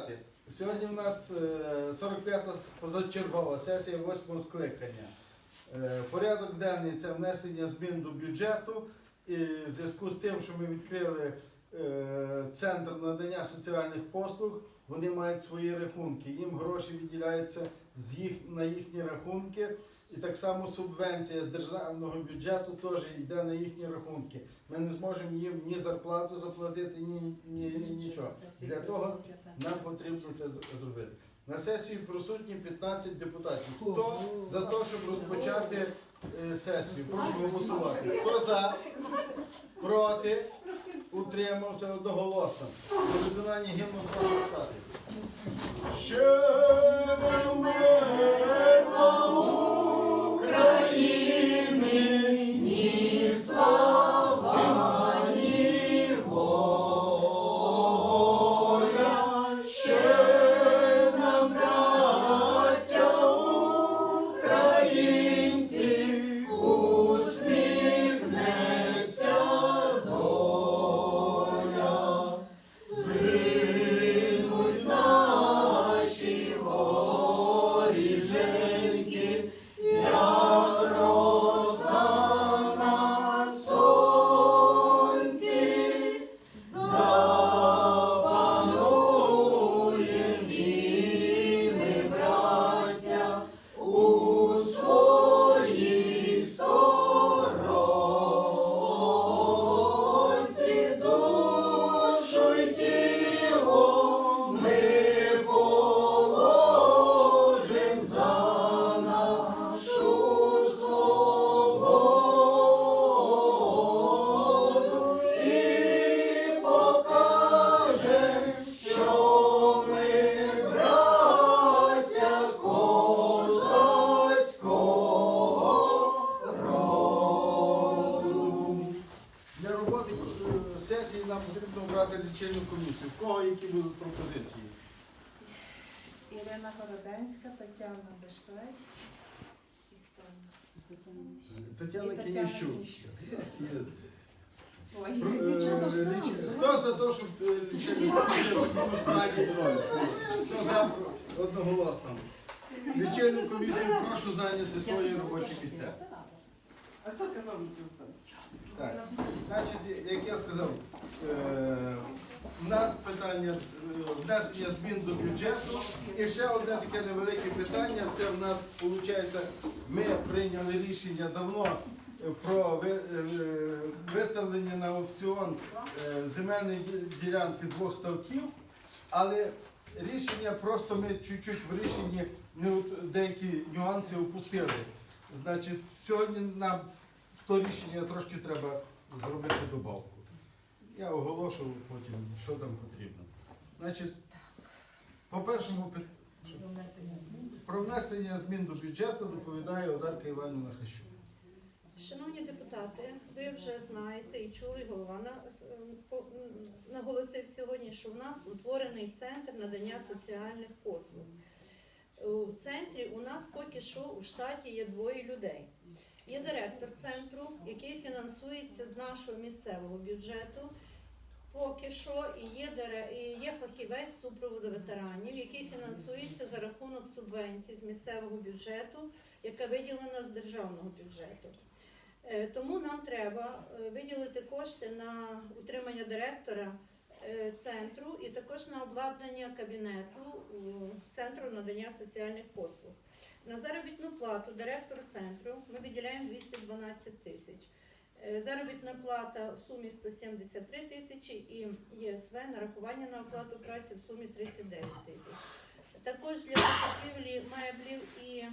депутати, сьогодні в нас е, 45-та позачергова сесія 8 скликання. Е, Порядок денний це внесення змін до бюджету. І в зв'язку з тим, що ми відкрили е, центр надання соціальних послуг, вони мають свої рахунки. Їм гроші виділяються на їхні рахунки. І так само субвенція з державного бюджету теж йде на їхні рахунки. Ми не зможемо їм ні зарплату заплатити, ні, ні, ні нічого. Для того нам потрібно це зробити. На сесії присутні 15 депутатів. Хто за те, щоб розпочати е, сесію? Прошу голосувати. Хто за? Проти? Утримався одноголосно. До виконання гімну прошу стати. Ще не Ірина Городенська, Тетяна Бешлей. І хто у нас? Тетяна І Тетяна Кініщук. Кініщук. Yes, yes. Свої. Про- е, Дівчата встали. ліч- Хто за те, щоб е, лічильну комісію в складі? Хто за одноголосно? Лічильну комісію прошу зайняти свої робочі місця. А хто мені це? Так, значить, як я сказав, е, у нас питання внесення змін до бюджету. І ще одне таке невелике питання. Це в нас виходить, ми прийняли рішення давно про е, виставлення на аукціон е, земельної ділянки двох ставків, але рішення просто ми чуть-чуть в рішенні деякі нюанси опустили. Значить, сьогодні нам в то рішення трошки треба зробити добавку. Я оголошую потім, що там потрібно. Значить, по першому Про внесення змін. до бюджету доповідає Одарка Іванівна Хащук. Шановні депутати, ви вже знаєте і чули голова на, по- м, наголосив сьогодні, що в нас утворений центр надання соціальних послуг. У центрі у нас поки що у штаті є двоє людей. Є директор центру, який фінансується з нашого місцевого бюджету. Поки що і є, і є фахівець супроводу ветеранів, який фінансується за рахунок субвенцій з місцевого бюджету, яка виділена з державного бюджету. Е, Тому нам треба е, виділити кошти на утримання директора е, центру і також на обладнання кабінету центру надання соціальних послуг. На заробітну плату директору центру ми виділяємо 212 тисяч. Е, Заробітна плата в сумі 173 тисячі і ЄСВ нарахування на оплату праці в сумі 39 тисяч. Також для закупівлі меблів і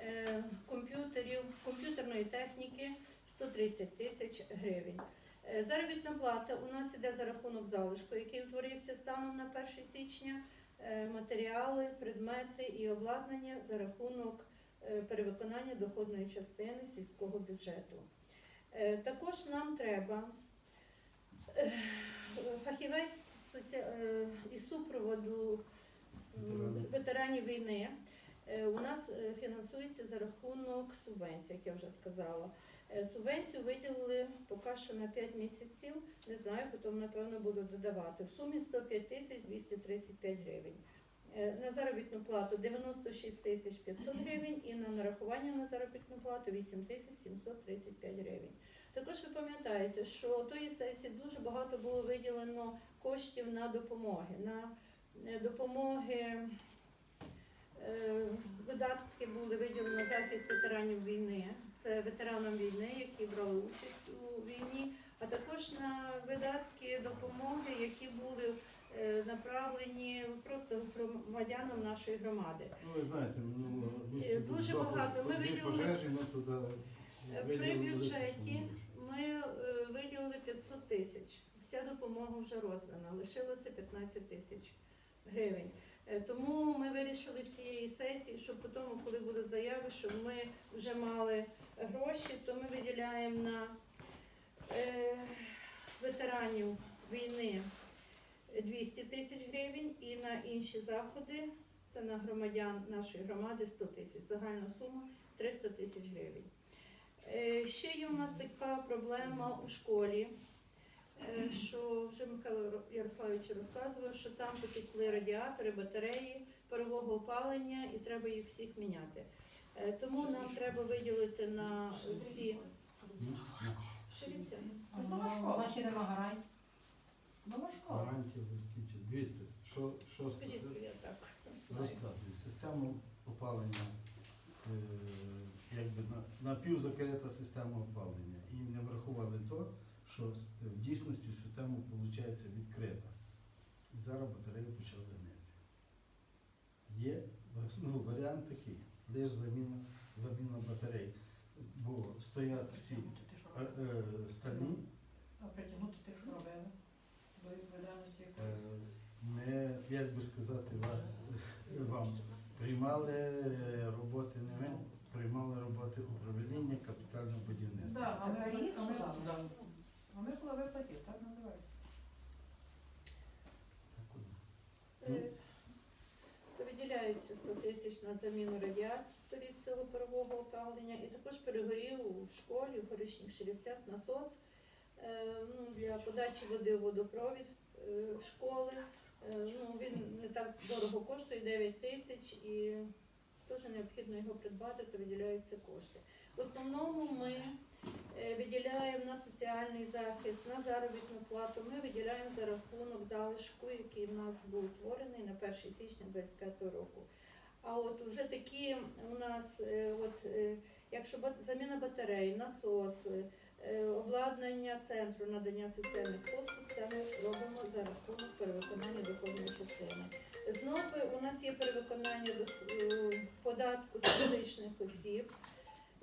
е, комп'ютерів, комп'ютерної техніки 130 тисяч гривень. Е, Заробітна плата у нас іде за рахунок залишку, який утворився станом на 1 січня. Е, Матеріали, предмети і обладнання за рахунок перевиконання доходної частини сільського бюджету. Е, Також нам треба е, фахівець е, із супроводу Ветеранів. війни У нас фінансується за рахунок субвенцій, як я вже сказала. Субвенцію виділили поки що на 5 місяців. Не знаю, потім напевно буду додавати. В сумі 105 тисяч 235 гривень. Е, На заробітну плату 96 тисяч 500 гривень і на нарахування на заробітну плату 8 тисяч 735 гривень. Також ви пам'ятаєте, що тої сесії дуже багато було виділено коштів на допомоги. На е, допомоги е, видатки були виділені на захист ветеранів війни. Це ветеранам війни, які брали участь у війні, а також на видатки допомоги, які були направлені просто громадянам нашої громади. Ну, ви знаєте, минулого Е, дуже багато. Ми виділили- пожежі, ми туди Е, виділили При бюджеті ми е, виділили 500 тисяч. Вся допомога вже роздана, лишилося 15 тисяч гривень. Е, Тому ми вирішили цієї сесії, щоб потім, коли будуть заяви, щоб ми вже мали гроші, то ми виділяємо на е, ветеранів війни 200 тисяч гривень і на інші заходи, це на громадян нашої громади 100 тисяч. Загальна сума 300 тисяч гривень. Е, Ще є у нас така проблема у школі, е, що вже Михайло Ро- Ярославович розказував, що там потекли радіатори, батареї парового опалення і треба їх всіх міняти. Е, Тому нам треба виділити на ці Ну, Шириця. Наші нема гарантій. Нова школа. Гарантії. Дивіться, що, що с- Скажіть, бо я так знаю. розказую. Система опалення, е, якби на, напівзакрита система опалення. І не врахували то, що с- в дійсності система виходить відкрита. І зараз батареї почали гнити. Є ну, варіант такий, лише заміна, заміна батарей. Бо стоять всі е, е, стальні, А притягнути. До відповідальності Е, якоїсь. Ми, як би сказати, вас вам приймали е, роботи не ми, приймали роботи управління капітального будівництва. Да, а ми- а ми- да. А ми коли виплатів, так називається. Так от. Е, То виділяється 100 тисяч на заміну радіаторів цього парового опалення і також перегорів у школі, у горішніх шерівцях насос ну, для подачі води у водопровід е, школи. Е, Ну, він не так дорого коштує 9 тисяч і теж необхідно його придбати, то виділяються кошти. В основному ми е, виділяємо на соціальний захист, на заробітну плату. Ми виділяємо за рахунок залишку, який в нас був утворений на 1 січня 2025 року. А от вже такі у нас, е, от, е, якщо заміна батарей, насос, е, обладнання центру надання соціальних послуг, це ми робимо за рахунок перевиконання доходної частини. Знову у нас є перевиконання е, податку з фізичних осіб.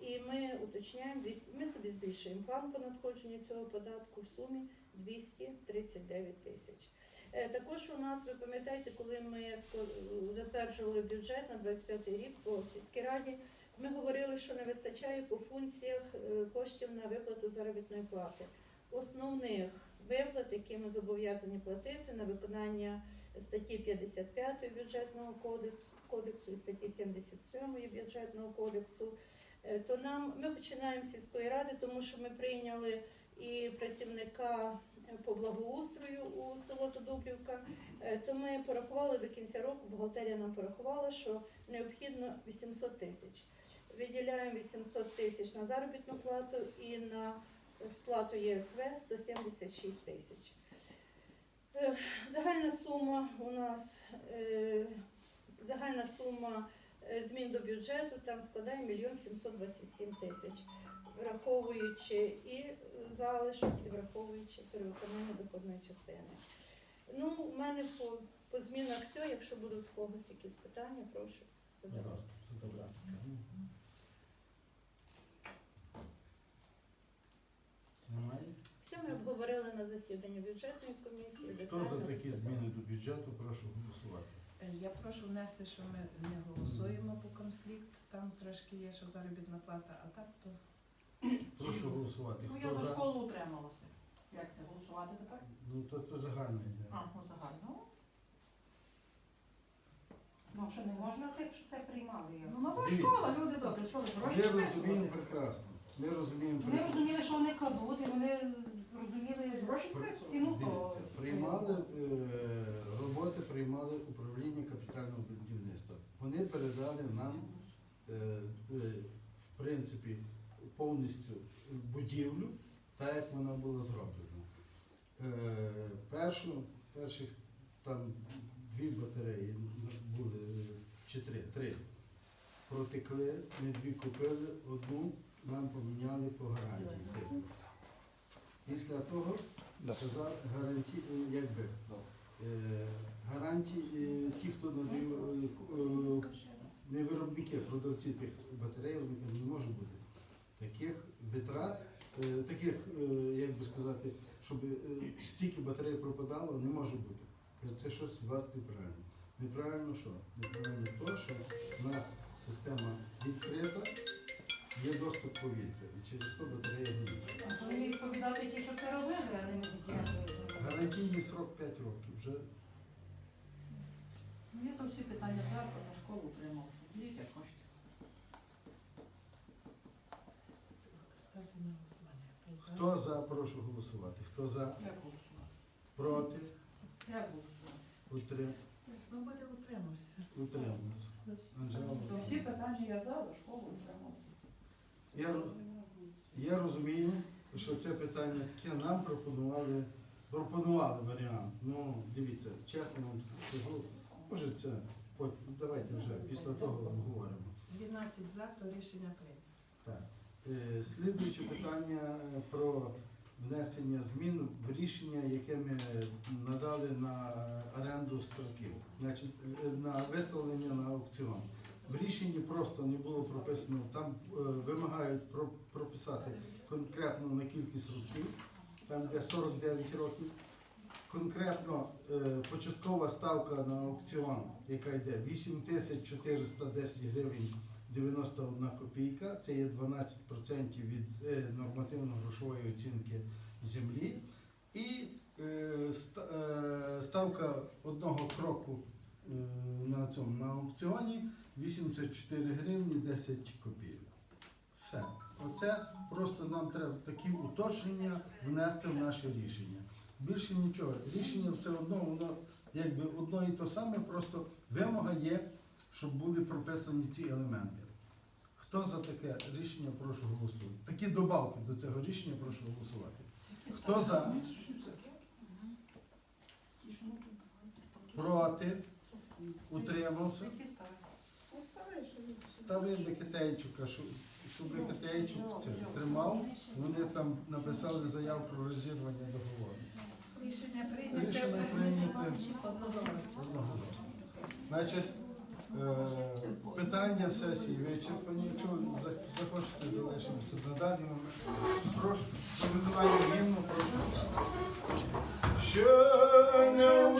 І ми уточняємо, ми собі збільшуємо план по надходженню цього податку в сумі 239 тисяч. Е, Також у нас, ви пам'ятаєте, коли ми затверджували бюджет на 25 рік по сільській раді, ми говорили, що не вистачає по функціях е, коштів на виплату заробітної плати. Основних виплат, які ми зобов'язані платити на виконання статті 55 бюджетного кодексу, і статті 77 бюджетного кодексу, Е, то нам ми починаємо з сільської ради, тому що ми прийняли і працівника е, по благоустрою у село Задубрівка. То ми порахували до кінця року, бухгалтерія нам порахувала, що необхідно 800 тисяч. Виділяємо 800 тисяч на заробітну плату і на сплату ЄСВ 176 тисяч. Е, Загальна сума у нас е, загальна сума е, змін до бюджету там складає 1 мільйон 727 тисяч, враховуючи і залишок, і враховуючи перевиконання доходної частини. Ну, у мене по, по змінах все, якщо будуть в когось якісь питання, прошу Будь ласка, Будь задавайте. ласка. Немає? Все ми обговорили на засіданні бюджетної комісії. Хто за такі зміни до бюджету, прошу голосувати. Е, Я прошу внести, що ми не голосуємо по конфлікт, там трошки є, що заробітна плата, а так то Прошу голосувати. Ну, я Хто за за? школу утрималася. Як це голосувати тепер? Ну, то це загальне йде. А, ну загально. Ну, що не можна, так що це приймали. я. Ну, нова Дивіться. школа, люди добрі, що ви Ми гроші розуміємо прекрасно. Ми розуміємо Вони розуміли, що вони кладуть, і вони розуміли Гроші ціну списували. того. Дивіться, приймали е, роботи, приймали управління капітального будівництва. Вони передали нам е, е, в принципі повністю будівлю, так як вона була зроблена. Е, першу, перших там дві батареї були чи три, три. Протекли, ми дві купили, одну нам поміняли по гарантії. Після того сказав гарантії, е, якби е, гарантії, е, ті, хто е, не виробники, продавці тих батарей, вони не може бути таких витрат, таких, як би сказати, щоб стільки батарей пропадало, не може бути. Це щось у вас неправильно. Неправильно що? Неправильно то, що в нас система відкрита, є доступ повітря, і через то батарея гниє. А Вони відповідати ті, що це робили, а не ті. Гарантійний срок 5 років. Вже Ну, я за всі питання за, за школу утрималася. Дивіться, як хочете. Ставте на голосування. хто за, прошу голосувати. Хто за, Як голосувати? проти, Як голосувати? утримався. Ну, буде утримався. Утримався. Анжела. За всі питання я за, за школу утрималася. Я, я розумію, що це питання таке нам пропонували, пропонували варіант. Ну, дивіться, чесно вам скажу, може це, давайте вже після того обговоримо. 12 за, то рішення прийнято. Так. Е, Слідуюче питання про внесення змін в рішення, яке ми надали на оренду строків, значить, е, на виставлення на аукціон. В рішенні просто не було прописано, там е, вимагають про- прописати конкретно на кількість років, там де 49 років. Конкретно е, початкова ставка на аукціон, яка йде 8410 гривень 91 копійка, це є 12% від е, нормативно-грошової оцінки землі. І е, е, ставка одного кроку на цьому на аукціоні 84 гривні 10 копійок. Все. Оце просто нам треба такі уточнення внести в наше рішення. Більше нічого. Рішення все одно, воно якби одно і то саме, просто вимога є, щоб були прописані ці елементи. Хто за таке рішення, прошу голосувати. Такі добавки до цього рішення прошу голосувати. Хто за? Проти? Утримався? Які ставлять? Оставай, Ставив Бекетейчука, щоб, щоб Бекетейчук це тримав. Вони там написали заяву про розірвання договору. Рішення прийнято. Одноголосно. Значить, е, питання сесії вичерпані. Якщо захочете залишитися на даний момент, прошу виконання гімну, прошу. Що не